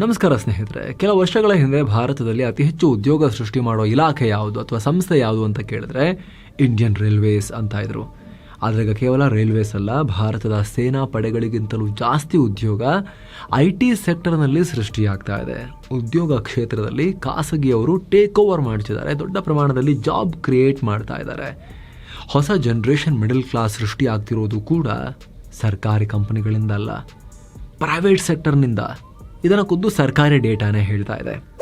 ನಮಸ್ಕಾರ ಸ್ನೇಹಿತರೆ, ಕೆಲ ವರ್ಷಗಳ ಹಿಂದೆ ಭಾರತದಲ್ಲಿ ಅತಿ ಹೆಚ್ಚು ಉದ್ಯೋಗ ಸೃಷ್ಟಿ ಮಾಡೋ ಇಲಾಖೆ ಯಾವುದು ಅಥವಾ ಸಂಸ್ಥೆ ಯಾವುದು ಅಂತ ಕೇಳಿದ್ರೆ ಇಂಡಿಯನ್ ರೈಲ್ವೇಸ್ ಅಂತ ಇದ್ರು. ಆದರೆ ಈಗ ಕೇವಲ ರೈಲ್ವೇಸ್ ಅಲ್ಲ, ಭಾರತದ ಸೇನಾ ಪಡೆಗಳಿಗಿಂತಲೂ ಜಾಸ್ತಿ ಉದ್ಯೋಗ ಐ ಟಿ ಸೆಕ್ಟರ್ನಲ್ಲಿ ಸೃಷ್ಟಿಯಾಗ್ತಾ ಇದೆ. ಉದ್ಯೋಗ ಕ್ಷೇತ್ರದಲ್ಲಿ ಖಾಸಗಿಯವರು ಟೇಕ್ ಓವರ್ ಮಾಡ್ತಿದ್ದಾರೆ, ದೊಡ್ಡ ಪ್ರಮಾಣದಲ್ಲಿ ಜಾಬ್ ಕ್ರಿಯೇಟ್ ಮಾಡ್ತಾ ಇದ್ದಾರೆ. ಹೊಸ ಜನರೇಷನ್ ಮಿಡಲ್ ಕ್ಲಾಸ್ ಸೃಷ್ಟಿ ಆಗ್ತಿರೋದು ಕೂಡ ಸರ್ಕಾರಿ ಕಂಪನಿಗಳಿಂದ ಅಲ್ಲ ಪ್ರೈವೇಟ್ ಸೆಕ್ಟರ್ನಿಂದ ಇದನ್ನು ಖುದ್ದು ಸರ್ಕಾರಿ ಡೇಟಾನೇ ಹೇಳ್ತಾ ಇದೆ.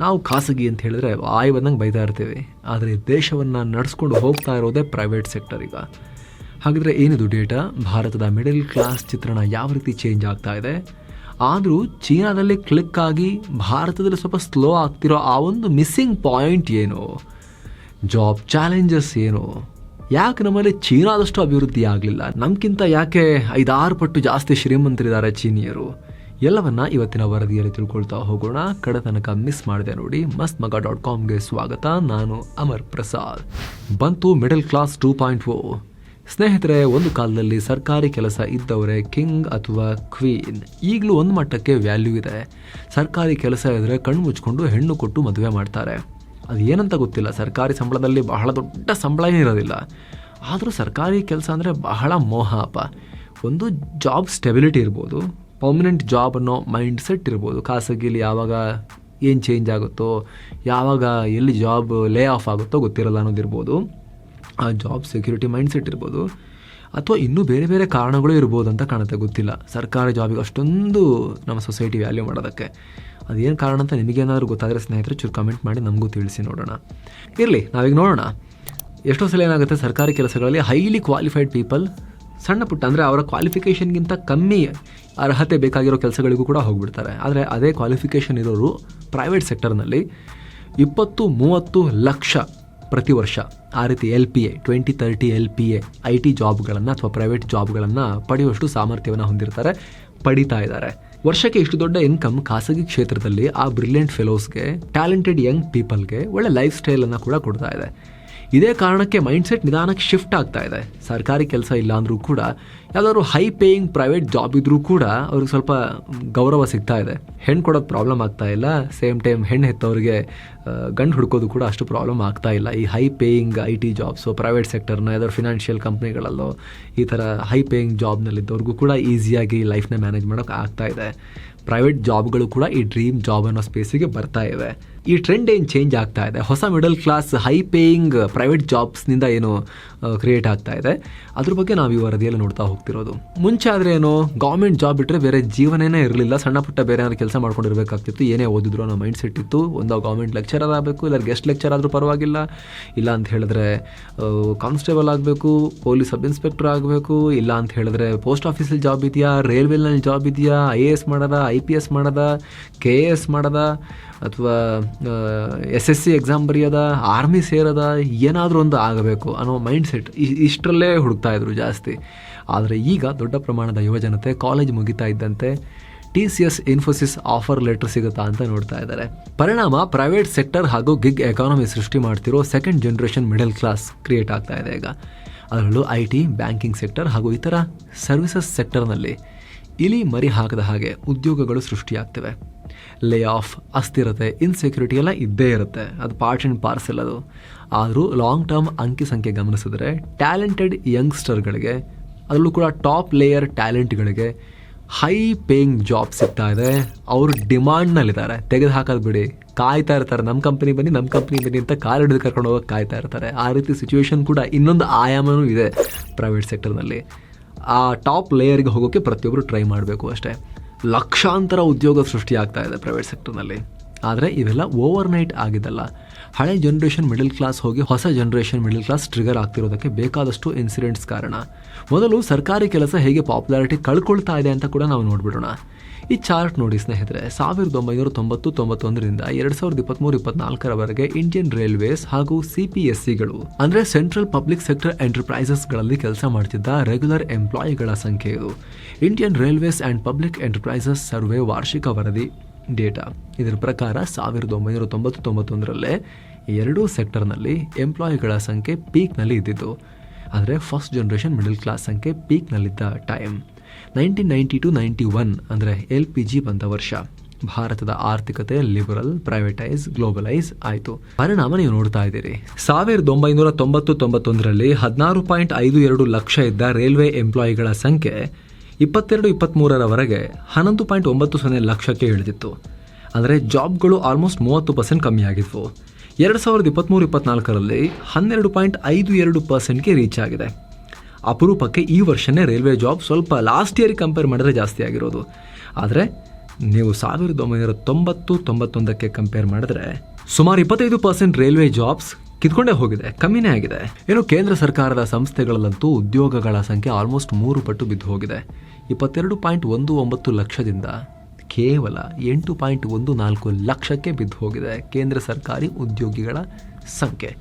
ನಾವು ಖಾಸಗಿ ಅಂತ ಹೇಳಿದ್ರೆ ಆಯ್ ಬಂದಂಗೆ ಬೈತಾ ಇರ್ತೀವಿ. ಆದರೆ ದೇಶವನ್ನು ನಡೆಸ್ಕೊಂಡು ಹೋಗ್ತಾ ಇರೋದೇ ಪ್ರೈವೇಟ್ ಸೆಕ್ಟರ್ ಈಗ. ಹಾಗಿದ್ರೆ ಏನಿದು ಡೇಟಾ ಭಾರತದ ಮಿಡಲ್ ಕ್ಲಾಸ್ ಚಿತ್ರಣ ಯಾವ ರೀತಿ ಚೇಂಜ್ ಆಗ್ತಾ ಇದೆ? ಆದರೂ ಚೀನಾದಲ್ಲಿ ಕ್ಲಿಕ್ ಆಗಿ ಭಾರತದಲ್ಲಿ ಸ್ವಲ್ಪ ಸ್ಲೋ ಆಗ್ತಿರೋ ಆ ಒಂದು ಮಿಸ್ಸಿಂಗ್ ಪಾಯಿಂಟ್ ಏನು? ಜಾಬ್ ಚಾಲೆಂಜಸ್ ಏನು? ಯಾಕೆ ನಮ್ಮಲ್ಲಿ ಚೀನಾದಷ್ಟು ಅಭಿವೃದ್ಧಿ ಆಗಲಿಲ್ಲ? ನಮ್ಗಿಂತ ಯಾಕೆ ಐದಾರು ಪಟ್ಟು ಜಾಸ್ತಿ ಶ್ರೀಮಂತರಿದ್ದಾರೆ ಚೀನಿಯರು? ಎಲ್ಲವನ್ನ ಇವತ್ತಿನ ವರದಿಯಲ್ಲಿ ತಿಳ್ಕೊಳ್ತಾ ಹೋಗೋಣ. ಕಡತನಕ ಮಿಸ್ ಮಾಡಿದೆ ನೋಡಿ. ಮಸ್ತ್ ಮಗ ಡಾಟ್ ಕಾಮ್ಗೆ ಸ್ವಾಗತ. ನಾನು ಅಮರ್ ಪ್ರಸಾದ್. ಬಂತು ಮಿಡಲ್ ಕ್ಲಾಸ್ ಟೂ ಪಾಯಿಂಟ್ ಓ ಸ್ನೇಹಿತರೆ, ಒಂದು ಕಾಲದಲ್ಲಿ ಸರ್ಕಾರಿ ಕೆಲಸ ಇದ್ದವರೇ ಕಿಂಗ್ ಅಥವಾ ಕ್ವೀನ್ ಈಗಲೂ ಒಂದು ಮಟ್ಟಕ್ಕೆ ವ್ಯಾಲ್ಯೂ ಇದೆ. ಸರ್ಕಾರಿ ಕೆಲಸ ಇದ್ದರೆ ಕಣ್ಣು ಮುಚ್ಕೊಂಡು ಹೆಣ್ಣು ಕೊಟ್ಟು ಮದುವೆ ಮಾಡ್ತಾರೆ. ಅದು ಏನಂತ ಗೊತ್ತಿಲ್ಲ. ಸರ್ಕಾರಿ ಸಂಬಳದಲ್ಲಿ ಬಹಳ ದೊಡ್ಡ ಸಂಬಳ ಇರೋದಿಲ್ಲ. ಆದರೂ ಸರ್ಕಾರಿ ಕೆಲಸ ಅಂದರೆ ಬಹಳ ಮೋಹ ಒಂದು ಜಾಬ್ ಸ್ಟೆಬಿಲಿಟಿ ಇರ್ಬೋದು. ಪರ್ಮನೆಂಟ್ ಜಾಬ್ ಅನ್ನೋ ಮೈಂಡ್ ಸೆಟ್ ಇರ್ಬೋದು. ಖಾಸಗಿಲಿ ಯಾವಾಗ ಏನು ಚೇಂಜ್ ಆಗುತ್ತೋ, ಯಾವಾಗ ಎಲ್ಲಿ ಜಾಬ್ ಲೇ ಆಫ್ ಆಗುತ್ತೋ ಗೊತ್ತಿರಲ್ಲ ಅನ್ನೋದಿರ್ಬೋದು. ಆ ಜಾಬ್ ಸೆಕ್ಯೂರಿಟಿ ಮೈಂಡ್ ಸೆಟ್ ಇರ್ಬೋದು. ಅಥವಾ ಇನ್ನೂ ಬೇರೆ ಬೇರೆ ಕಾರಣಗಳು ಇರ್ಬೋದು ಅಂತ ಕಾಣುತ್ತೆ, ಗೊತ್ತಿಲ್ಲ. ಸರ್ಕಾರಿ ಜಾಬಿಗೆ ಅಷ್ಟೊಂದು ನಮ್ಮ ಸೊಸೈಟಿ ವ್ಯಾಲ್ಯೂ ಮಾಡೋದಕ್ಕೆ. ಅದೇನು ಕಾರಣ ಅಂತ ನಿಮಗೇನಾದರೂ ಗೊತ್ತಾದರೆ ಸ್ನೇಹಿತರೆ ಚೂರು ಕಮೆಂಟ್ ಮಾಡಿ ನಮಗೂ ತಿಳಿಸಿ ನೋಡೋಣ. ಇರಲಿ, ನಾವೀಗ ನೋಡೋಣ. ಎಷ್ಟೋ ಸಲ ಏನಾಗುತ್ತೆ, ಸರ್ಕಾರಿ ಕೆಲಸಗಳಲ್ಲಿ ಹೈಲಿ ಕ್ವಾಲಿಫೈಡ್ ಪೀಪಲ್ ಸಣ್ಣ ಪುಟ್ಟ ಅಂದರೆ ಅವರ ಕ್ವಾಲಿಫಿಕೇಷನ್ಗಿಂತ ಕಮ್ಮಿ ಅರ್ಹತೆ ಬೇಕಾಗಿರೋ ಕೆಲಸಗಳಿಗೂ ಕೂಡ ಹೋಗ್ಬಿಡ್ತಾರೆ. ಆದರೆ ಅದೇ ಕ್ವಾಲಿಫಿಕೇಷನ್ ಇರೋರು ಪ್ರೈವೇಟ್ ಸೆಕ್ಟರ್ನಲ್ಲಿ ಇಪ್ಪತ್ತು ಮೂವತ್ತು ಲಕ್ಷ ಪ್ರತಿ ವರ್ಷ ಆ ರೀತಿ L P A twenty thirty L P A I T ಜಾಬ್ಗಳನ್ನು ಅಥವಾ ಪ್ರೈವೇಟ್ ಜಾಬ್ಗಳನ್ನು ಪಡೆಯುವಷ್ಟು ಸಾಮರ್ಥ್ಯವನ್ನು ಹೊಂದಿರ್ತಾರೆ, ಪಡೀತಾ ಇದ್ದಾರೆ. ವರ್ಷಕ್ಕೆ ಇಷ್ಟು ದೊಡ್ಡ ಇನ್ಕಮ್ ಖಾಸಗಿ ಕ್ಷೇತ್ರದಲ್ಲಿ ಆ ಬ್ರಿಲಿಯಂಟ್ ಫೆಲೋಸ್ಗೆ ಟ್ಯಾಲೆಂಟೆಡ್ ಯಂಗ್ ಪೀಪಲ್ಗೆ ಒಳ್ಳೆ ಲೈಫ್ ಸ್ಟೈಲನ್ನು ಕೂಡ ಕೊಡ್ತಾ ಇದೆ. ಇದೇ ಕಾರಣಕ್ಕೆ ಮೈಂಡ್ಸೆಟ್ ನಿಧಾನಕ್ಕೆ ಶಿಫ್ಟ್ ಆಗ್ತಾ ಇದೆ. ಸರ್ಕಾರಿ ಕೆಲಸ ಇಲ್ಲ ಅಂದರೂ ಕೂಡ, ಯಾವುದಾದ್ರು ಹೈ ಪೇಯಿಂಗ್ ಪ್ರೈವೇಟ್ ಜಾಬ್ ಇದ್ರೂ ಕೂಡ ಅವ್ರಿಗೆ ಸ್ವಲ್ಪ ಗೌರವ ಸಿಗ್ತಾ ಇದೆ. ಹೆಣ್ಣು ಕೊಡೋದು ಪ್ರಾಬ್ಲಮ್ ಆಗ್ತಾ ಇಲ್ಲ. ಸೇಮ್ ಟೈಮ್ ಹೆಣ್ಣು ಹೆತ್ತವ್ರಿಗೆ ಗಂಡು ಹುಡ್ಕೋದು ಕೂಡ ಅಷ್ಟು ಪ್ರಾಬ್ಲಮ್ ಆಗ್ತಾ ಇಲ್ಲ. ಈ high paying I T jobs private ಸೆಕ್ಟರ್ನ ಯಾವ್ದಾದ್ರು ಫಿನಾನ್ಷಿಯಲ್ ಕಂಪ್ನಿಗಳಲ್ಲೋ ಈ ಥರ ಹೈ ಪೇಯಿಂಗ್ ಜಾಬ್ನಲ್ಲಿದ್ದವ್ರಿಗೂ ಕೂಡ ಈಸಿಯಾಗಿ ಲೈಫ್ನ ಮ್ಯಾನೇಜ್ ಮಾಡೋಕೆ ಆಗ್ತಾ ಇದೆ. ಪ್ರೈವೇಟ್ ಜಾಬ್ಗಳು ಕೂಡ ಈ ಡ್ರೀಮ್ ಜಾಬ್ ಅನ್ನೋ ಸ್ಪೇಸಿಗೆ ಬರ್ತಾ ಇವೆ. ಈ ಟ್ರೆಂಡ್ ಏನು ಚೇಂಜ್ ಆಗ್ತಾ ಇದೆ? ಹೊಸ middle class high paying private ಜಾಬ್ಸ್ನಿಂದ ಏನು ಕ್ರಿಯೇಟ್ ಆಗ್ತಾ ಇದೆ? ಅದ್ರ ಬಗ್ಗೆ ನಾವು ಈ ವರದಿಯಲ್ಲಿ ನೋಡ್ತಾ ಹೋಗ್ತಿರೋದು. ಮುಂಚೆ ಆದರೆ ಏನು ಗೌರ್ಮೆಂಟ್ ಜಾಬ್ ಬಿಟ್ಟರೆ ಬೇರೆ ಜೀವನೇ ಇರಲಿಲ್ಲ. ಸಣ್ಣ ಪುಟ್ಟ ಬೇರೆ ಏನಾದ್ರು ಕೆಲಸ ಮಾಡ್ಕೊಂಡಿರಬೇಕಾಗ್ತಿತ್ತು. ಏನೇ ಓದಿದ್ರು ಅನ್ನೋ ಮೈಂಡ್ ಸೆಟ್ ಇತ್ತು. ಒಂದು ಗೌರ್ಮೆಂಟ್ ಲೆಕ್ಚರರ್ ಆಗಬೇಕು ಇಲ್ಲ ಗೆಸ್ಟ್ ಲೆಕ್ಚರ್ ಆದರೂ ಪರವಾಗಿಲ್ಲ. ಇಲ್ಲ ಅಂತ ಹೇಳಿದ್ರೆ ಕಾನ್ಸ್ಟೇಬಲ್ ಆಗಬೇಕು ಪೊಲೀಸ್ ಸಬ್ ಇನ್ಸ್ಪೆಕ್ಟರ್ ಆಗಬೇಕು. ಇಲ್ಲ ಅಂತ ಹೇಳಿದ್ರೆ ಪೋಸ್ಟ್ ಆಫೀಸಲ್ಲಿ ಜಾಬ್ ಇದೆಯಾ? ರೈಲ್ವೆನಲ್ಲಿ ಜಾಬ್ ಇದೆಯಾ? ಐ ಎ ಎಸ್ ಮಾಡೋದ? ಐ ಪಿ ಎಸ್ ಮಾಡೋದ? ಕೆ ಎ ಎಸ್ ಮಾಡೋದ? ಅಥವಾ ಎಸ್ ಎಸ್ ಸಿ ಎಕ್ಸಾಮ್ ಬರೆಯೋದ ಆರ್ಮಿ ಸೇರೋದ ಏನಾದರೂ ಒಂದು ಆಗಬೇಕು ಅನ್ನೋ ಮೈಂಡ್ ಸೆಟ್ ಇಷ್ಟರಲ್ಲೇ ಹುಡುಕ್ತಾ ಇದ್ರು ಜಾಸ್ತಿ. ಆದರೆ ಈಗ ದೊಡ್ಡ ಪ್ರಮಾಣದ ಯುವಜನತೆ ಕಾಲೇಜ್ ಮುಗಿತಾ ಇದ್ದಂತೆ T C S Infosys offer letter ಸಿಗುತ್ತಾ ಅಂತ ನೋಡ್ತಾ ಇದ್ದಾರೆ. ಪರಿಣಾಮ ಪ್ರೈವೇಟ್ ಸೆಕ್ಟರ್ ಹಾಗೂ ಗಿಗ್ ಎಕಾನಮಿ ಸೃಷ್ಟಿ ಮಾಡ್ತಿರೋ second generation middle class create ಆಗ್ತಾ ಇದೆ ಈಗ. ಅದರಲ್ಲೂ ಐ ಟಿ ಬ್ಯಾಂಕಿಂಗ್ ಸೆಕ್ಟರ್ ಹಾಗೂ ಇತರ ಸರ್ವಿಸಸ್ ಸೆಕ್ಟರ್ನಲ್ಲಿ ಇಲಿ ಮರಿ ಹಾಕದ ಹಾಗೆ ಉದ್ಯೋಗಗಳು ಸೃಷ್ಟಿಯಾಗ್ತವೆ. ಲೇ ಆಫ್ ಅಸ್ಥಿರತೆ ಇನ್ಸೆಕ್ಯೂರಿಟಿ ಎಲ್ಲ ಇದ್ದೇ ಇರುತ್ತೆ. ಅದು ಪಾರ್ಟ್ ಆ್ಯಂಡ್ ಪಾರ್ಸೆಲ್ ಅದು. ಆದರೂ ಲಾಂಗ್ ಟರ್ಮ್ ಅಂಕಿ ಸಂಖ್ಯೆ ಗಮನಿಸಿದ್ರೆ ಟ್ಯಾಲೆಂಟೆಡ್ ಯಂಗ್ಸ್ಟರ್ಗಳಿಗೆ ಅದರಲ್ಲೂ ಕೂಡ ಟಾಪ್ ಲೇಯರ್ ಟ್ಯಾಲೆಂಟ್ಗಳಿಗೆ ಹೈ ಪೇಯಿಂಗ್ ಜಾಬ್ ಸಿಗ್ತಾ ಇದೆ. ಅವರು ಡಿಮಾಂಡ್ನಲ್ಲಿದ್ದಾರೆ ತೆಗೆದು ಹಾಕೋದು ಬಿಡಿ. ಕಾಯ್ತಾ ಇರ್ತಾರೆ. ನಮ್ಮ ಕಂಪ್ನಿ ಬನ್ನಿ ನಮ್ಮ ಕಂಪ್ನಿ ಬನ್ನಿ ಅಂತ ಕಾರ್ ಹಿಡಿದು ಕರ್ಕೊಂಡು ಹೋಗೋಕೆ ಕಾಯ್ತಾ ಇರ್ತಾರೆ. ಆ ರೀತಿ ಸಿಚುವೇಶನ್ ಕೂಡ ಇನ್ನೊಂದು ಆಯಾಮನೂ ಇದೆ ಪ್ರೈವೇಟ್ ಸೆಕ್ಟರ್ನಲ್ಲಿ ಆ ಟಾಪ್ ಲೇಯರ್ಗೆ ಹೋಗೋಕ್ಕೆ ಪ್ರತಿಯೊಬ್ಬರು ಟ್ರೈ ಮಾಡಬೇಕು ಅಷ್ಟೇ. ಲಕ್ಷಾಂತರ ಉದ್ಯೋಗ ಸೃಷ್ಟಿಯಾಗ್ತಾ ಇದೆ ಪ್ರೈವೇಟ್ ಸೆಕ್ಟರ್ನಲ್ಲಿ ಆದರೆ ಇವೆಲ್ಲ ಓವರ್ ನೈಟ್ ಆಗಿದ್ದಲ್ಲ. ಹಳೆ ಜನ್ರೇಷನ್ ಮಿಡಲ್ ಕ್ಲಾಸ್ ಹೋಗಿ ಹೊಸ ಜನ್ರೇಷನ್ ಮಿಡಲ್ ಕ್ಲಾಸ್ ಟ್ರಿಗರ್ ಆಗ್ತಿರೋದಕ್ಕೆ ಬೇಕಾದಷ್ಟು ಇನ್ಸಿಡೆಂಟ್ಸ್ ಕಾರಣ. ಮೊದಲು ಸರ್ಕಾರಿ ಕೆಲಸ ಹೇಗೆ ಪಾಪ್ಯುಲಾರಿಟಿ ಕಳ್ಕೊಳ್ತಾ ಇದೆ ಅಂತ ಕೂಡ ನಾವು ನೋಡ್ಬಿಡೋಣ. ಈ ಚಾರ್ಟ್ ನೋಡಿ ಸ್ನೇಹಿತರೆ, ಸಾವಿರದ ಒಂಬೈನೂರ ತೊಂಬತ್ತು, ತೊಂಬತ್ತೊಂದರಿಂದ ಎರಡ್ ಸಾವಿರದ ಇಪ್ಪತ್ತ್ಮೂರು ಇಪ್ಪತ್ನಾಲ್ಕರವರೆಗೆ ಇಂಡಿಯನ್ ರೈಲ್ವೇಸ್ ಹಾಗೂ ಸಿ ಪಿ ಎಸ್ ಸಿಗಳು, ಅಂದರೆ ಸೆಂಟ್ರಲ್ ಪಬ್ಲಿಕ್ ಸೆಕ್ಟರ್ ಎಂಟರ್ಪ್ರೈಸಸ್ಗಳಲ್ಲಿ ಕೆಲಸ ಮಾಡ್ತಿದ್ದ ರೆಗ್ಯುಲರ್ ಎಂಪ್ಲಾಯಿಗಳ ಸಂಖ್ಯೆ ಇದು Indian railways and public enterprises survey ವಾರ್ಷಿಕ ವರದಿ ಡೇಟಾ. ಇದರ ಪ್ರಕಾರ ಸಾವಿರದ ಒಂಬೈನೂರ ತೊಂಬತ್ತು, ತೊಂಬತ್ತೊಂದರಲ್ಲೇ ಎರಡೂ ಸೆಕ್ಟರ್ನಲ್ಲಿ ಎಂಪ್ಲಾಯಿಗಳ ಸಂಖ್ಯೆ ಪೀಕ್ನಲ್ಲಿ ಇದ್ದಿದ್ದು, ಆದರೆ ಫಸ್ಟ್ ಜನ್ರೇಷನ್ ಮಿಡಲ್ ಕ್ಲಾಸ್ ಸಂಖ್ಯೆ ಪೀಕ್ನಲ್ಲಿದ್ದ time. Nineteen ninety to ninety one ಅಂದರೆ ಎಲ್ ಪಿ ಜಿ ಬಂದ ವರ್ಷ. ಭಾರತದ ಆರ್ಥಿಕತೆ ಲಿಬರಲ್ ಪ್ರೈವೇಟೈಸ್ ಗ್ಲೋಬಲೈಸ್ ಆಯಿತು. ಪರಿಣಾಮ ನೀವು ನೋಡ್ತಾ ಇದ್ದೀರಿ. ಸಾವಿರದ ಒಂಬೈನೂರ ತೊಂಬತ್ತು ತೊಂಬತ್ತೊಂದರಲ್ಲಿ ಹದಿನಾರು ಪಾಯಿಂಟ್ ಐದು ಎರಡು ಲಕ್ಷ ಇದ್ದ ರೈಲ್ವೆ ಎಂಪ್ಲಾಯಿಗಳ ಸಂಖ್ಯೆ ಇಪ್ಪತ್ತೆರಡು ಇಪ್ಪತ್ತ್ಮೂರರವರೆಗೆ ಹನ್ನೊಂದು ಪಾಯಿಂಟ್ ಒಂಬತ್ತು ಸೊನ್ನೆ ಲಕ್ಷಕ್ಕೆ ಇಳಿದಿತ್ತು. ಅಂದರೆ ಜಾಬ್ಗಳು ಆಲ್ಮೋಸ್ಟ್ ಮೂವತ್ತು ಪರ್ಸೆಂಟ್ ಕಮ್ಮಿ ಆಗಿದ್ವು. ಎರಡು ಸಾವಿರದ ಇಪ್ಪತ್ತ್ಮೂರು ಇಪ್ಪತ್ನಾಲ್ಕರಲ್ಲಿ ಹನ್ನೆರಡು ಪಾಯಿಂಟ್ ಐದು ಎರಡು ಪರ್ಸೆಂಟ್ಗೆ ರೀಚ್ ಆಗಿದೆ. ಅಪರೂಪಕ್ಕೆ ಈ ವರ್ಷನೇ ರೈಲ್ವೆ ಜಾಬ್ ಸ್ವಲ್ಪ ಲಾಸ್ಟ್ ಇಯರ್ ಕಂಪೇರ್ ಮಾಡಿದ್ರೆ ಜಾಸ್ತಿ ಆಗಿರೋದು. ಆದರೆ ನೀವು ಸಾವಿರದ ಒಂಬೈನೂರ ತೊಂಬತ್ತು, ತೊಂಬತ್ತೊಂದಕ್ಕೆ ಕಂಪೇರ್ ಮಾಡಿದ್ರೆ ಸುಮಾರು ಇಪ್ಪತ್ತೈದು ಪರ್ಸೆಂಟ್ ರೈಲ್ವೆ ಜಾಬ್ಸ್ ಕಿತ್ಕೊಂಡೇ ಹೋಗಿದೆ, ಕಮ್ಮಿನೇ ಆಗಿದೆ. ಏನು ಕೇಂದ್ರ ಸರ್ಕಾರದ ಸಂಸ್ಥೆಗಳಲ್ಲಂತೂ ಉದ್ಯೋಗಗಳ ಸಂಖ್ಯೆ ಆಲ್ಮೋಸ್ಟ್ ಮೂರು ಪಟ್ಟು ಬಿದ್ದು ಹೋಗಿದೆ. ಇಪ್ಪತ್ತೆರಡು ಪಾಯಿಂಟ್ ಒಂದು ಒಂಬತ್ತು ಲಕ್ಷದಿಂದ ಕೇವಲ ಎಂಟು ಪಾಯಿಂಟ್ ಒಂದು ನಾಲ್ಕು ಲಕ್ಷಕ್ಕೆ ಬಿದ್ದು ಹೋಗಿದೆ ಕೇಂದ್ರ ಸರ್ಕಾರಿ ಉದ್ಯೋಗಿಗಳ ಸಂಖ್ಯೆ.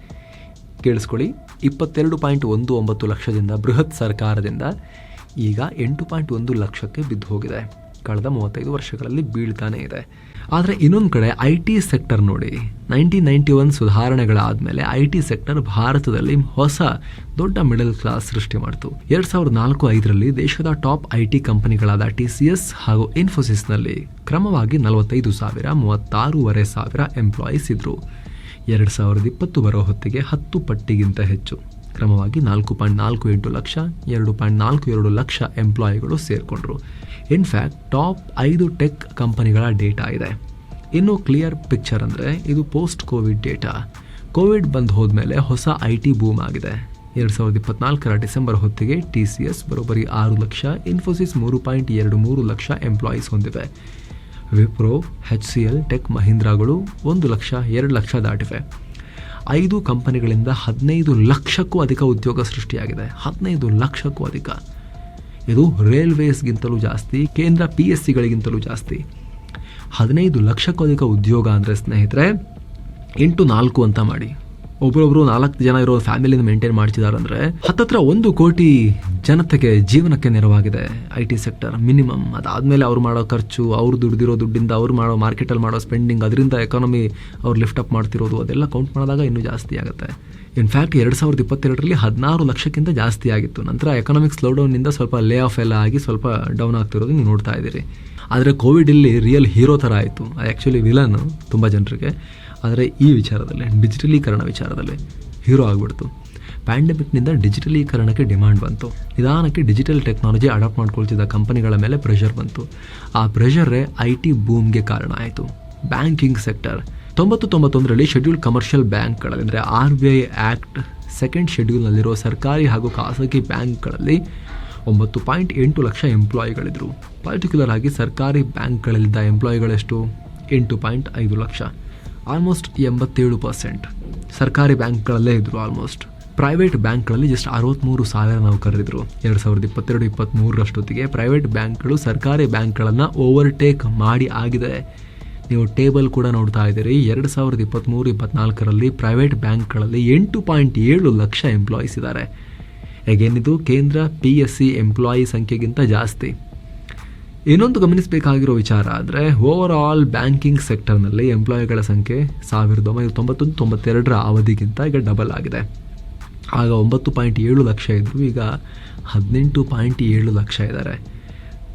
ಕೇಳಿಸ್ಕೊಳ್ಳಿ. ಇಪ್ಪತ್ತೆರಡು ಪಾಯಿಂಟ್ ಒಂದು ಒಂಬತ್ತು ಲಕ್ಷದಿಂದ ಬೃಹತ್ ಸರ್ಕಾರದಿಂದ ಈಗ ಎಂಟು ಪಾಯಿಂಟ್ ಒಂದು ಲಕ್ಷಕ್ಕೆ ಬಿದ್ದು ಹೋಗಿದೆ. ಕಳೆದ ಮೂವತ್ತೈದು ವರ್ಷಗಳಲ್ಲಿ ಬೀಳ್ತಾನೆ ಇದೆ. ಆದರೆ ಇನ್ನೊಂದು ಕಡೆ ಐ ಟಿ ಸೆಕ್ಟರ್ ನೋಡಿ, ನೈನ್ಟೀನ್ ನೈಂಟಿ ಒನ್ ಸುಧಾರಣೆಗಳಾದಮೇಲೆ ಐ ಟಿ ಸೆಕ್ಟರ್ ಭಾರತದಲ್ಲಿ ಹೊಸ ದೊಡ್ಡ ಮಿಡಲ್ ಕ್ಲಾಸ್ ಸೃಷ್ಟಿ ಮಾಡಿತು. ಎರಡು ಸಾವಿರದ ನಾಲ್ಕು ಐದರಲ್ಲಿ ದೇಶದ ಟಾಪ್ ಐ ಟಿ ಕಂಪನಿಗಳಾದ ಟಿ ಸಿ ಎಸ್ ಹಾಗೂ ಇನ್ಫೋಸಿಸ್ನಲ್ಲಿ ಕ್ರಮವಾಗಿ ನಲವತ್ತೈದು ಸಾವಿರ, ಮೂವತ್ತಾರೂವರೆ ಸಾವಿರ ಎಂಪ್ಲಾಯೀಸ್ ಇದ್ರು. ಎರಡು ಸಾವಿರದ ಇಪ್ಪತ್ತು ಬರೋ ಹೊತ್ತಿಗೆ ಹತ್ತು ಪಟ್ಟಿಗಿಂತ ಹೆಚ್ಚು. ಕ್ರಮವಾಗಿ ನಾಲ್ಕು ಪಾಯಿಂಟ್ ನಾಲ್ಕು ಎಂಟು ಲಕ್ಷ, ಎರಡು ಪಾಯಿಂಟ್ ನಾಲ್ಕು ಎರಡು ಲಕ್ಷ ಎಂಪ್ಲಾಯಿಗಳು ಸೇರಿಕೊಂಡ್ರು. ಇನ್ಫ್ಯಾಕ್ಟ್ ಟಾಪ್ ಐದು ಟೆಕ್ ಕಂಪನಿಗಳ ಡೇಟಾ ಇದೆ. ಇನ್ನೂ ಕ್ಲಿಯರ್ ಪಿಕ್ಚರ್ ಅಂದರೆ ಇದು ಪೋಸ್ಟ್ ಕೋವಿಡ್ ಡೇಟಾ ಕೋವಿಡ್ ಬಂದು ಹೋದ್ಮೇಲೆ ಹೊಸ ಐ ಟಿ ಬೂಮ್ ಆಗಿದೆ. ಎರಡು ಸಾವಿರದ ಇಪ್ಪತ್ನಾಲ್ಕರ ಡಿಸೆಂಬರ್ ಹೊತ್ತಿಗೆ ಟಿ ಸಿ ಎಸ್ ಬರೋಬ್ಬರಿ ಆರು ಲಕ್ಷ ಇನ್ಫೋಸಿಸ್ ಮೂರು ಪಾಯಿಂಟ್ ಎರಡು ಮೂರು ಲಕ್ಷ ಎಂಪ್ಲಾಯೀಸ್ ಹೊಂದಿವೆ. Wipro H C L tech ಮಹೀಂದ್ರಾಗಳು ಒಂದು ಲಕ್ಷ, ಎರಡು ಲಕ್ಷ ದಾಟಿವೆ. ಐದು ಕಂಪನಿಗಳಿಂದ ಹದಿನೈದು ಲಕ್ಷಕ್ಕೂ ಅಧಿಕ ಉದ್ಯೋಗ ಸೃಷ್ಟಿಯಾಗಿದೆ. ಹದಿನೈದು ಲಕ್ಷಕ್ಕೂ ಅಧಿಕ. ಇದು ರೈಲ್ವೇಸ್ಗಿಂತಲೂ ಜಾಸ್ತಿ, ಕೇಂದ್ರ ಪಿ ಎಸ್ ಸಿಗಳಿಗಿಂತಲೂ ಜಾಸ್ತಿ. ಹದಿನೈದು ಲಕ್ಷಕ್ಕೂ ಅಧಿಕ ಉದ್ಯೋಗ ಅಂದರೆ ಸ್ನೇಹಿತರೆ, ಎಂಟು ನಾಲ್ಕು ಅಂತ ಮಾಡಿ. ಒಬ್ಬರೊಬ್ರು ನಾಲ್ಕು ಜನ ಇರೋ ಫ್ಯಾಮಿಲಿನ ಮೇಂಟೈನ್ ಮಾಡ್ತಿದ್ದಾರೆ ಅಂದರೆ ಹತ್ತತ್ರ ಒಂದು ಕೋಟಿ ಜನತೆಗೆ ಜೀವನಕ್ಕೆ ನೆರವಾಗಿದೆ ಐ ಟಿ ಸೆಕ್ಟರ್ ಮಿನಿಮಮ್. ಅದಾದಮೇಲೆ ಅವ್ರು ಮಾಡೋ ಖರ್ಚು, ಅವ್ರು ದುಡ್ದಿರೋ ದುಡ್ಡಿಂದ ಅವ್ರು ಮಾಡೋ ಮಾರ್ಕೆಟಲ್ಲಿ ಮಾಡೋ ಸ್ಪೆಂಡಿಂಗ್, ಅದರಿಂದ ಎಕಾನಮಿ ಅವ್ರು ಲಿಫ್ಟ್ ಅಪ್ ಮಾಡ್ತಿರೋದು, ಅದೆಲ್ಲ ಕೌಂಟ್ ಮಾಡಿದಾಗ ಇನ್ನೂ ಜಾಸ್ತಿ ಆಗುತ್ತೆ. ಇನ್ಫ್ಯಾಕ್ಟ್ ಎರಡು ಸಾವಿರದ ಇಪ್ಪತ್ತೆರಡರಲ್ಲಿ ಹದಿನಾರು ಲಕ್ಷಕ್ಕಿಂತ ಜಾಸ್ತಿ ಆಗಿತ್ತು. ನಂತರ ಎಕನಾಮಿಕ್ ಸ್ಲೋಡೌನ್ನಿಂದ ಸ್ವಲ್ಪ ಲೇ ಆಫ್ ಎಲ್ಲ ಆಗಿ ಸ್ವಲ್ಪ ಡೌನ್ ಆಗ್ತಿರೋದು ನೀವು ನೋಡ್ತಾ ಇದ್ದೀರಿ. ಆದರೆ ಕೋವಿಡ್ ಇಲ್ಲಿ ರಿಯಲ್ ಹೀರೋ ಥರ ಆಯಿತು. ಆ್ಯಕ್ಚುಲಿ ವಿಲನ್ ತುಂಬ ಜನರಿಗೆ. ಆದರೆ ಈ ವಿಚಾರದಲ್ಲಿ, ಡಿಜಿಟಲೀಕರಣ ವಿಚಾರದಲ್ಲಿ ಹೀರೋ ಆಗಿಬಿಡ್ತು. ಪ್ಯಾಂಡಮಿಕ್ನಿಂದ ಡಿಜಿಟಲೀಕರಣಕ್ಕೆ ಡಿಮ್ಯಾಂಡ್ ಬಂತು. ನಿಧಾನಕ್ಕೆ ಡಿಜಿಟಲ್ ಟೆಕ್ನಾಲಜಿ ಅಡಾಪ್ಟ್ ಮಾಡ್ಕೊಳ್ತಿದ್ದ ಕಂಪನಿಗಳ ಮೇಲೆ ಪ್ರೆಷರ್ ಬಂತು. ಆ ಪ್ರೆಷರೇ ಐ ಟಿ ಬೂಮ್ಗೆ ಕಾರಣ ಆಯಿತು. ಬ್ಯಾಂಕಿಂಗ್ ಸೆಕ್ಟರ್ ತೊಂಬತ್ತು ತೊಂಬತ್ತೊಂದರಲ್ಲಿ ಶೆಡ್ಯೂಲ್ ಕಮರ್ಷಿಯಲ್ ಬ್ಯಾಂಕ್ಗಳಲ್ಲಿ ಅಂದರೆ R B I act second ಶೆಡ್ಯೂಲ್ನಲ್ಲಿರೋ ಸರ್ಕಾರಿ ಹಾಗೂ ಖಾಸಗಿ ಬ್ಯಾಂಕ್ಗಳಲ್ಲಿ ಒಂಬತ್ತು ಪಾಯಿಂಟ್ ಎಂಟು ಲಕ್ಷ ಎಂಪ್ಲಾಯಿಗಳಿದ್ದರು ಪರ್ಟಿಕ್ಯುಲರ್ ಆಗಿ ಸರ್ಕಾರಿ ಬ್ಯಾಂಕ್ಗಳಲ್ಲಿದ್ದ ಎಂಪ್ಲಾಯಿಗಳೆಷ್ಟು ಎಂಟು ಪಾಯಿಂಟ್ ಐದು ಲಕ್ಷ. ಆಲ್ಮೋಸ್ಟ್ ಎಂಬತ್ತೇಳು ಪರ್ಸೆಂಟ್ ಸರ್ಕಾರಿ ಬ್ಯಾಂಕ್ಗಳಲ್ಲೇ ಇದ್ದರು ಆಲ್ಮೋಸ್ಟ್ ಪ್ರೈವೇಟ್ ಬ್ಯಾಂಕ್ಗಳಲ್ಲಿ ಜಸ್ಟ್ ಅರವತ್ತ್ಮೂರು ಸಾವಿರ ನೌಕರರಿದ್ದರು ಎರಡು ಸಾವಿರದ ಇಪ್ಪತ್ತೆರಡು ಇಪ್ಪತ್ತ್ಮೂರರಷ್ಟೊತ್ತಿಗೆ ಪ್ರೈವೇಟ್ ಬ್ಯಾಂಕ್ಗಳು ಸರ್ಕಾರಿ ಬ್ಯಾಂಕ್ಗಳನ್ನು ಓವರ್ಟೇಕ್ ಮಾಡಿ ಆಗಿದೆ. ನೀವು ಟೇಬಲ್ ಕೂಡ ನೋಡ್ತಾ ಇದ್ದೀರಿ. ಎರಡು ಸಾವಿರದ ಇಪ್ಪತ್ತ್ಮೂರು ಇಪ್ಪತ್ನಾಲ್ಕರಲ್ಲಿ ಪ್ರೈವೇಟ್ ಬ್ಯಾಂಕ್ಗಳಲ್ಲಿ ಎಂಟು ಪಾಯಿಂಟ್ ಏಳು ಲಕ್ಷ ಎಂಪ್ಲಾಯೀಸ್ ಇದ್ದಾರೆ. ಹೇಗೇನಿದು? ಕೇಂದ್ರ ಪಿ ಎಸ್ ಸಿ ಎಂಪ್ಲಾಯಿ ಸಂಖ್ಯೆಗಿಂತ ಜಾಸ್ತಿ. ಇನ್ನೊಂದು ಗಮನಿಸಬೇಕಾಗಿರೋ ವಿಚಾರ ಆದರೆ ಓವರ್ ಆಲ್ ಬ್ಯಾಂಕಿಂಗ್ ಸೆಕ್ಟರ್ನಲ್ಲಿ ಎಂಪ್ಲಾಯಿಗಳ ಸಂಖ್ಯೆ ಸಾವಿರದ ಒಂಬೈನೂರ ತೊಂಬತ್ತೊಂದು, ತೊಂಬತ್ತೆರಡರ ಅವಧಿಗಿಂತ ಈಗ ಡಬಲ್ ಆಗಿದೆ. ಆಗ ಒಂಬತ್ತು ಪಾಯಿಂಟ್ ಏಳು ಲಕ್ಷ ಇದ್ದರು ಈಗ ಹದಿನೆಂಟು ಪಾಯಿಂಟ್ ಏಳು ಲಕ್ಷ ಇದ್ದಾರೆ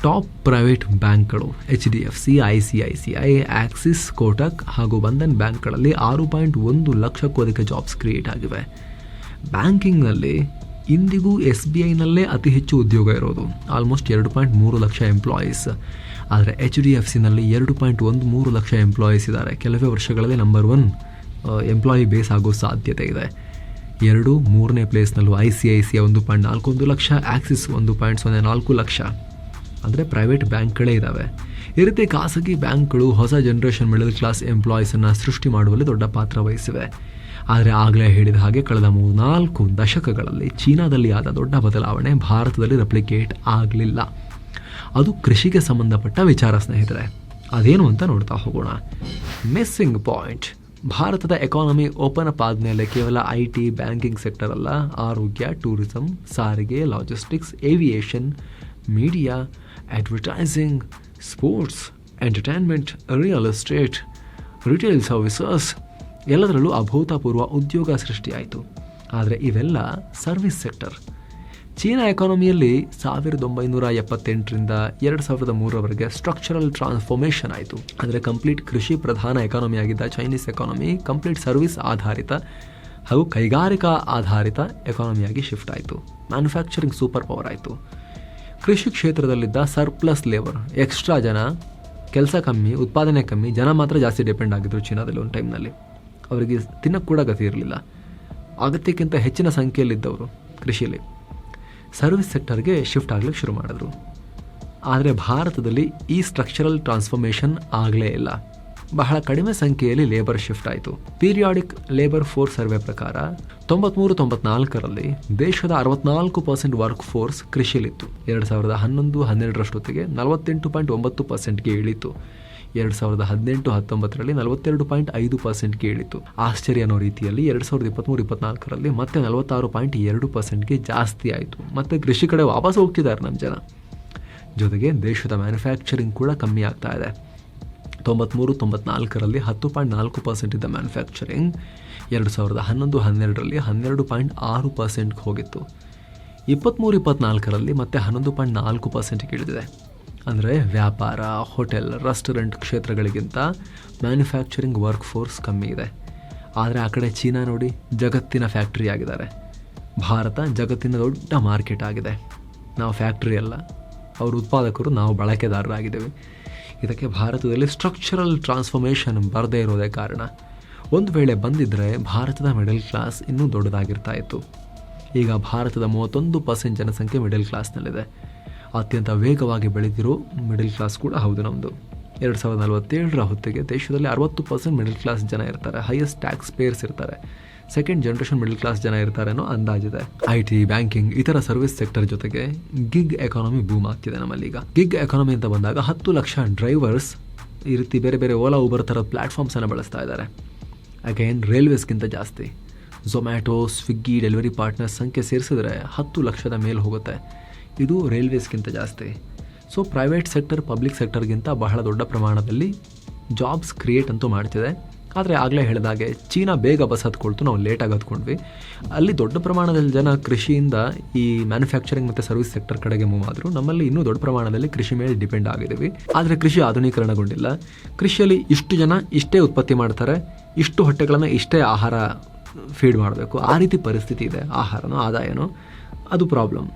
ಟಾಪ್ ಪ್ರೈವೇಟ್ ಬ್ಯಾಂಕ್ಗಳು H D F C I C I C I Axis Kotak ಹಾಗೂ ಬಂಧನ್ ಬ್ಯಾಂಕ್ಗಳಲ್ಲಿ ಆರು ಪಾಯಿಂಟ್ ಒಂದು ಲಕ್ಷಕ್ಕೂ ಅಧಿಕ ಜಾಬ್ಸ್ ಕ್ರಿಯೇಟ್ ಆಗಿವೆ. ಬ್ಯಾಂಕಿಂಗ್ನಲ್ಲಿ ಇಂದಿಗೂ ಎಸ್ ಬಿ ಐನಲ್ಲೇ ಅತಿ ಹೆಚ್ಚು ಉದ್ಯೋಗ ಇರೋದು. ಆಲ್ಮೋಸ್ಟ್ ಎರಡು ಪಾಯಿಂಟ್ ಮೂರು ಲಕ್ಷ ಎಂಪ್ಲಾಯೀಸ್ ಆದರೆ ಎಚ್ ಡಿ ಎಫ್ ಸಿನಲ್ಲಿ ಎರಡು ಪಾಯಿಂಟ್ ಒಂದು ಮೂರು ಲಕ್ಷ ಎಂಪ್ಲಾಯೀಸ್ ಇದ್ದಾರೆ. ಕೆಲವೇ ವರ್ಷಗಳಲ್ಲಿ ನಂಬರ್ ಒನ್ ಎಂಪ್ಲಾಯಿ ಬೇಸ್ ಆಗೋ ಸಾಧ್ಯತೆ ಇದೆ. ಎರಡು, ಮೂರನೇ ಪ್ಲೇಸ್ನಲ್ಲೂ ಐ ಸಿ ಐ ಸಿ ಒಂದು ಪಾಯಿಂಟ್ ನಾಲ್ಕೊಂದು ಲಕ್ಷ ಆಕ್ಸಿಸ್ ಒಂದು ಪಾಯಿಂಟ್ ಸೊನ್ನೆ ನಾಲ್ಕು ಲಕ್ಷ. ಅಂದರೆ ಪ್ರೈವೇಟ್ ಬ್ಯಾಂಕ್ಗಳೇ ಇದ್ದಾವೆ ಈ ರೀತಿ ಖಾಸಗಿ ಬ್ಯಾಂಕ್ಗಳು ಹೊಸ ಜನರೇಷನ್ ಮಿಡಲ್ ಕ್ಲಾಸ್ ಎಂಪ್ಲಾಯೀಸನ್ನು ಸೃಷ್ಟಿ ಮಾಡುವಲ್ಲಿ ದೊಡ್ಡ ಪಾತ್ರ ವಹಿಸಿವೆ. ಆದರೆ ಆಗಲೇ ಹೇಳಿದ ಹಾಗೆ ಕಳೆದ ಮೂರ್ನಾಲ್ಕು ದಶಕಗಳಲ್ಲಿ ಚೀನಾದಲ್ಲಿ ಆದ ದೊಡ್ಡ ಬದಲಾವಣೆ ಭಾರತದಲ್ಲಿ ರೆಪ್ಲಿಕೇಟ್ ಆಗಲಿಲ್ಲ. ಅದು ಕೃಷಿಗೆ ಸಂಬಂಧಪಟ್ಟ ವಿಚಾರ ಸ್ನೇಹಿತರೆ. ಅದೇನು ಅಂತ ನೋಡ್ತಾ ಹೋಗೋಣ. ಮಿಸ್ಸಿಂಗ್ ಪಾಯಿಂಟ್ ಭಾರತದ ಎಕಾನಮಿ ಓಪನ್ ಅಪ್ ಆದಮೇಲೆ ಕೇವಲ ಐ ಟಿ ಬ್ಯಾಂಕಿಂಗ್ ಸೆಕ್ಟರ್ ಅಲ್ಲ, ಆರೋಗ್ಯ ಟೂರಿಸಂ ಸಾರಿಗೆ logistics aviation media advertising sports entertainment real estate retail services ಎಲ್ಲದರಲ್ಲೂ ಅಭೂತಪೂರ್ವ ಉದ್ಯೋಗ ಸೃಷ್ಟಿಯಾಯಿತು. ಆದರೆ ಇವೆಲ್ಲ ಸರ್ವಿಸ್ ಸೆಕ್ಟರ್. ಚೀನಾ ಎಕಾನಮಿಯಲ್ಲಿ ಸಾವಿರದ ಒಂಬೈನೂರ ಎಪ್ಪತ್ತೆಂಟರಿಂದ ಎರಡು ಸಾವಿರದ ಮೂರರವರೆಗೆ ಸ್ಟ್ರಕ್ಚರಲ್ ಟ್ರಾನ್ಸ್ಫಾರ್ಮೇಷನ್ ಆಯಿತು. ಅಂದರೆ ಕಂಪ್ಲೀಟ್ ಕೃಷಿ ಪ್ರಧಾನ ಎಕಾನಮಿ ಆಗಿದ್ದ ಚೈನೀಸ್ ಎಕಾನಮಿ ಕಂಪ್ಲೀಟ್ ಸರ್ವಿಸ್ ಆಧಾರಿತ ಹಾಗೂ ಕೈಗಾರಿಕಾ ಆಧಾರಿತ ಎಕಾನಮಿಯಾಗಿ ಶಿಫ್ಟ್ ಆಯಿತು. ಮ್ಯಾನುಫ್ಯಾಕ್ಚರಿಂಗ್ ಸೂಪರ್ ಪವರ್ ಆಯಿತು. ಕೃಷಿ ಕ್ಷೇತ್ರದಲ್ಲಿದ್ದ ಸರ್ಪ್ಲಸ್ ಲೇಬರ್ ಎಕ್ಸ್ಟ್ರಾ ಜನ, ಕೆಲಸ ಕಮ್ಮಿ, ಉತ್ಪಾದನೆ ಕಮ್ಮಿ, ಜನ ಮಾತ್ರ ಜಾಸ್ತಿ ಡಿಪೆಂಡ್ ಆಗಿದ್ರು ಚೀನಾದಲ್ಲಿ ಒಂದು ಟೈಮ್ನಲ್ಲಿ ಅವರಿಗೆ ತಿನ್ನಕ್ಕೆ ಕೂಡ ಗತಿ ಇರಲಿಲ್ಲ. ಅಗತ್ಯಕ್ಕಿಂತ ಹೆಚ್ಚಿನ ಸಂಖ್ಯೆಯಲ್ಲಿದ್ದವರು ಕೃಷಿಯಲ್ಲಿ. ಸರ್ವಿಸ್ ಸೆಕ್ಟರ್ಗೆ ಶಿಫ್ಟ್ ಆಗಲಿಕ್ಕೆ ಶುರು ಮಾಡಿದ್ರು. ಆದರೆ ಭಾರತದಲ್ಲಿ ಈ ಸ್ಟ್ರಕ್ಚರಲ್ ಟ್ರಾನ್ಸ್ಫಾರ್ಮೇಷನ್ ಆಗಲೇ ಇಲ್ಲ. ಬಹಳ ಕಡಿಮೆ ಸಂಖ್ಯೆಯಲ್ಲಿ ಲೇಬರ್ ಶಿಫ್ಟ್ ಆಯಿತು. ಪೀರಿಯಾಡಿಕ್ ಲೇಬರ್ ಫೋರ್ಸ್ ಸರ್ವೆ ಪ್ರಕಾರ ತೊಂಬತ್ಮೂರು, ತೊಂಬತ್ನಾಲ್ಕರಲ್ಲಿ ದೇಶದ ಅರವತ್ನಾಲ್ಕು ಪರ್ಸೆಂಟ್ ವರ್ಕ್ ಫೋರ್ಸ್ ಕೃಷಿಯಲ್ಲಿತ್ತು. ಎರಡು ಸಾವಿರದ ಹನ್ನೊಂದು, ಹನ್ನೆರಡರಷ್ಟೊತ್ತಿಗೆ ನಲವತ್ತೆಂಟು ಪಾಯಿಂಟ್ ಒಂಬತ್ತು ಪರ್ಸೆಂಟ್ಗೆ ಇಳಿತು ಎರಡು ಸಾವಿರದ ಹದಿನೆಂಟು ಹತ್ತೊಂಬತ್ತರಲ್ಲಿ ನಲವತ್ತೆರಡು ಪಾಯಿಂಟ್ ಐದು ಪರ್ಸೆಂಟ್ಗೆ ಇಳಿತು ಆಶ್ಚರ್ಯ ಅನ್ನೋ ರೀತಿಯಲ್ಲಿ ಎರಡು ಸಾವಿರದ ಇಪ್ಪತ್ತ್ಮೂರು ಇಪ್ಪತ್ನಾಲ್ಕರಲ್ಲಿ ಮತ್ತೆ ನಲವತ್ತಾರು ಪಾಯಿಂಟ್ ಎರಡು ಪರ್ಸೆಂಟ್ಗೆ ಜಾಸ್ತಿ ಆಯಿತು. ಮತ್ತೆ ಕೃಷಿ ಕಡೆ ವಾಪಸ್ ಹೋಗ್ತಿದ್ದಾರೆ ನಮ್ಮ ಜನ. ಜೊತೆಗೆ ದೇಶದ ಮ್ಯಾನುಫ್ಯಾಕ್ಚರಿಂಗ್ ಕೂಡ ಕಮ್ಮಿ ಆಗ್ತಾ ಇದೆ. ತೊಂಬತ್ತ್ಮೂರು ತೊಂಬತ್ನಾಲ್ಕರಲ್ಲಿ ಹತ್ತು ಪಾಯಿಂಟ್ ನಾಲ್ಕು ಪರ್ಸೆಂಟ್ ಇದ್ದ ಮ್ಯಾನುಫ್ಯಾಕ್ಚರಿಂಗ್ ಎರಡು ಸಾವಿರದ ಹನ್ನೊಂದು, ಹನ್ನೆರಡರಲ್ಲಿ ಹನ್ನೆರಡು ಪಾಯಿಂಟ್ ಆರು ಪರ್ಸೆಂಟ್ಗೆ ಹೋಗಿತ್ತು. ಇಪ್ಪತ್ತ್ಮೂರು ಇಪ್ಪತ್ನಾಲ್ಕರಲ್ಲಿ ಮತ್ತೆ ಹನ್ನೊಂದು ಪಾಯಿಂಟ್ ನಾಲ್ಕು ಪರ್ಸೆಂಟ್ಗೆ ಇಳಿದಿದೆ ಅಂದರೆ ವ್ಯಾಪಾರ, ಹೋಟೆಲ್ ರೆಸ್ಟೋರೆಂಟ್ ಕ್ಷೇತ್ರಗಳಿಗಿಂತ ಮ್ಯಾನುಫ್ಯಾಕ್ಚರಿಂಗ್ ವರ್ಕ್ ಫೋರ್ಸ್ ಕಮ್ಮಿ ಇದೆ. ಆದರೆ ಆ ಕಡೆ ಚೀನಾ ನೋಡಿ ಜಗತ್ತಿನ ಫ್ಯಾಕ್ಟ್ರಿ ಆಗಿದ್ದಾರೆ. ಭಾರತ ಜಗತ್ತಿನ ದೊಡ್ಡ ಮಾರ್ಕೆಟ್ ಆಗಿದೆ. ನಾವು ಫ್ಯಾಕ್ಟ್ರಿ ಅಲ್ಲ, ಅವ್ರ ಉತ್ಪಾದಕರು ನಾವು ಬಳಕೆದಾರರಾಗಿದ್ದೇವೆ. ಇದಕ್ಕೆ ಭಾರತದಲ್ಲಿ ಸ್ಟ್ರಕ್ಚರಲ್ ಟ್ರಾನ್ಸ್ಫಾರ್ಮೇಷನ್ ಬರದೇ ಇರೋದೇ ಕಾರಣ. ಒಂದು ವೇಳೆ ಬಂದಿದ್ದರೆ ಭಾರತದ ಮಿಡಲ್ ಕ್ಲಾಸ್ ಇನ್ನೂ ದೊಡ್ಡದಾಗಿರ್ತಾ ಇತ್ತು. ಈಗ ಭಾರತದ ಮೂವತ್ತೊಂದು ಪರ್ಸೆಂಟ್ ಜನಸಂಖ್ಯೆ ಮಿಡಲ್ ಕ್ಲಾಸ್ನಲ್ಲಿದೆ ಅತ್ಯಂತ ವೇಗವಾಗಿ ಬೆಳೆದಿರೋ ಮಿಡಲ್ ಕ್ಲಾಸ್ ಕೂಡ ಹೌದು ನಮ್ಮದು ಎರಡು ಸಾವಿರದ ನಲವತ್ತೇಳರ ಹೊತ್ತಿಗೆ ದೇಶದಲ್ಲಿ ಅರವತ್ತು ಪರ್ಸೆಂಟ್ ಮಿಡಲ್ ಕ್ಲಾಸ್ ಜನ ಇರ್ತಾರೆ. ಹೈಯೆಸ್ಟ್ ಟ್ಯಾಕ್ಸ್ ಪೇಯರ್ಸ್ ಇರ್ತಾರೆ. ಸೆಕೆಂಡ್ ಜನರೇಷನ್ ಮಿಡಲ್ ಕ್ಲಾಸ್ ಜನ ಇರ್ತಾರೆ ಅನ್ನೋ ಅಂದಾಜಿದೆ. ಐ ಟಿ ಬ್ಯಾಂಕಿಂಗ್ ಇತರ ಸರ್ವಿಸ್ ಸೆಕ್ಟರ್ ಜೊತೆಗೆ ಗಿಗ್ ಎಕಾನಮಿ ಬೂಮ್ ಆಗ್ತಿದೆ ನಮ್ಮಲ್ಲಿ ಗಿಗ್ ಎಕಾನಮಿ ಅಂತ ಬಂದಾಗ ಹತ್ತು ಲಕ್ಷ ಡ್ರೈವರ್ಸ್ ಈ ರೀತಿ ಬೇರೆ ಬೇರೆ ಓಲಾ ಉಬರ್ ಥರ ಪ್ಲ್ಯಾಟ್ಫಾರ್ಮ್ಸನ್ನು ಬಳಸ್ತಾ ಇದ್ದಾರೆ. ಅಗೇನ್ ರೈಲ್ವೇಸ್ಗಿಂತ ಜಾಸ್ತಿ. ಝೊಮ್ಯಾಟೊ ಸ್ವಿಗ್ಗಿ ಡೆಲಿವರಿ ಪಾರ್ಟ್ನರ್ಸ್ ಸಂಖ್ಯೆ ಸೇರಿಸಿದ್ರೆ ಹತ್ತು ಲಕ್ಷದ ಮೇಲೆ ಹೋಗುತ್ತೆ. ಇದು ರೈಲ್ವೇಸ್ಗಿಂತ ಜಾಸ್ತಿ. ಸೊ ಪ್ರೈವೇಟ್ ಸೆಕ್ಟರ್ ಪಬ್ಲಿಕ್ ಸೆಕ್ಟರ್ಗಿಂತ ಬಹಳ ದೊಡ್ಡ ಪ್ರಮಾಣದಲ್ಲಿ ಜಾಬ್ಸ್ ಕ್ರಿಯೇಟ್ ಅಂತೂ ಮಾಡ್ತಿದೆ. ಆದರೆ ಆಗಲೇ ಹೇಳಿದಾಗೆ ಚೀನಾ ಬೇಗ ಬಸ್ ಹತ್ಕೊಳ್ತು, ನಾವು ಲೇಟಾಗಿ ಹತ್ಕೊಂಡ್ವಿ. ಅಲ್ಲಿ ದೊಡ್ಡ ಪ್ರಮಾಣದಲ್ಲಿ ಜನ ಕೃಷಿಯಿಂದ ಈ ಮ್ಯಾನುಫ್ಯಾಕ್ಚರಿಂಗ್ ಮತ್ತು ಸರ್ವಿಸ್ ಸೆಕ್ಟರ್ ಕಡೆಗೆ ಮೂವ್ ಆದರು. ನಮ್ಮಲ್ಲಿ ಇನ್ನೂ ದೊಡ್ಡ ಪ್ರಮಾಣದಲ್ಲಿ ಕೃಷಿ ಮೇಲೆ ಡಿಪೆಂಡ್ ಆಗಿದ್ದೀವಿ. ಆದರೆ ಕೃಷಿ ಆಧುನೀಕರಣಗೊಂಡಿಲ್ಲ. ಕೃಷಿಯಲ್ಲಿ ಇಷ್ಟು ಜನ ಇಷ್ಟೇ ಉತ್ಪತ್ತಿ ಮಾಡ್ತಾರೆ. ಇಷ್ಟು ಹೊಟ್ಟೆಗಳನ್ನು ಇಷ್ಟೇ ಆಹಾರ ಫೀಡ್ ಮಾಡಬೇಕು. ಆ ರೀತಿ ಪರಿಸ್ಥಿತಿ ಇದೆ. ಆಹಾರನೋ, ಆದಾಯನೋ, ಅದು ಪ್ರಾಬ್ಲಮ್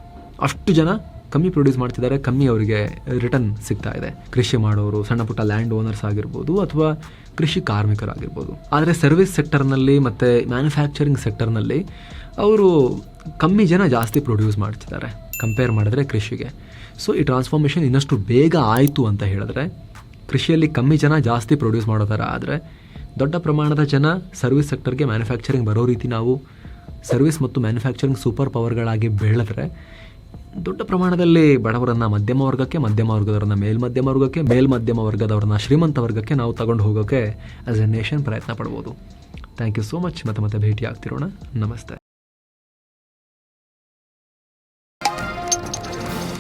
ಅಷ್ಟು ಜನ ಕಮ್ಮಿ ಪ್ರೊಡ್ಯೂಸ್ ಮಾಡ್ತಿದ್ದಾರೆ, ಕಮ್ಮಿ ಅವರಿಗೆ ರಿಟರ್ನ್ ಸಿಗ್ತಾ ಇದೆ. ಕೃಷಿ ಮಾಡೋರು, ಸಣ್ಣ ಪುಟ್ಟ ಲ್ಯಾಂಡ್ ಓನರ್ಸ್ ಆಗಿರ್ಬೋದು ಅಥವಾ ಕೃಷಿ ಕಾರ್ಮಿಕರಾಗಿರ್ಬೋದು. ಆದರೆ ಸರ್ವಿಸ್ ಸೆಕ್ಟರ್ನಲ್ಲಿ ಮತ್ತು ಮ್ಯಾನುಫ್ಯಾಕ್ಚರಿಂಗ್ ಸೆಕ್ಟರ್ನಲ್ಲಿ ಅವರು ಕಮ್ಮಿ ಜನ ಜಾಸ್ತಿ ಪ್ರೊಡ್ಯೂಸ್ ಮಾಡ್ತಿದ್ದಾರೆ ಕಂಪೇರ್ ಮಾಡಿದ್ರೆ ಕೃಷಿಗೆ. ಸೊ ಈ ಟ್ರಾನ್ಸ್ಫಾರ್ಮೇಷನ್ ಇನ್ನಷ್ಟು ಬೇಗ ಆಯಿತು ಅಂತ ಹೇಳಿದ್ರೆ, ಕೃಷಿಯಲ್ಲಿ ಕಮ್ಮಿ ಜನ ಜಾಸ್ತಿ ಪ್ರೊಡ್ಯೂಸ್ ಮಾಡೋ ಥರ ಆದರೆ ದೊಡ್ಡ ಪ್ರಮಾಣದ ಜನ ಸರ್ವಿಸ್ ಸೆಕ್ಟರ್ಗೆ ಮ್ಯಾನುಫ್ಯಾಕ್ಚರಿಂಗ್ ಬರೋ ರೀತಿ ನಾವು ಸರ್ವಿಸ್ ಮತ್ತು ಮ್ಯಾನುಫ್ಯಾಕ್ಚರಿಂಗ್ ಸೂಪರ್ ಪವರ್ಗಳಾಗಿ ಬೆಳೆದ್ರೆ ದೊಡ್ಡ ಪ್ರಮಾಣದಲ್ಲಿ ಬಡವರನ್ನ ಮಧ್ಯಮ ವರ್ಗಕ್ಕೆ, ಮಧ್ಯಮ ವರ್ಗದವರನ್ನ ಮೇಲ್ಮಧ್ಯಮ ವರ್ಗಕ್ಕೆ ಮೇಲ್ಮಧ್ಯಮ ವರ್ಗದವರನ್ನ ಶ್ರೀಮಂತ ವರ್ಗಕ್ಕೆ ನಾವು ತಗೊಂಡು ಹೋಗೋಕ್ಕೆ ಆಸ್ ಎ ನೇಷನ್ ಪ್ರಯತ್ನ ಪಡ್ಬೋದು. ಥ್ಯಾಂಕ್ ಯು ಸೋ ಮಚ್ ಮತ್ತೆ ಮತ್ತೆ ಭೇಟಿ ಆಗ್ತಿರೋಣ ನಮಸ್ತೆ.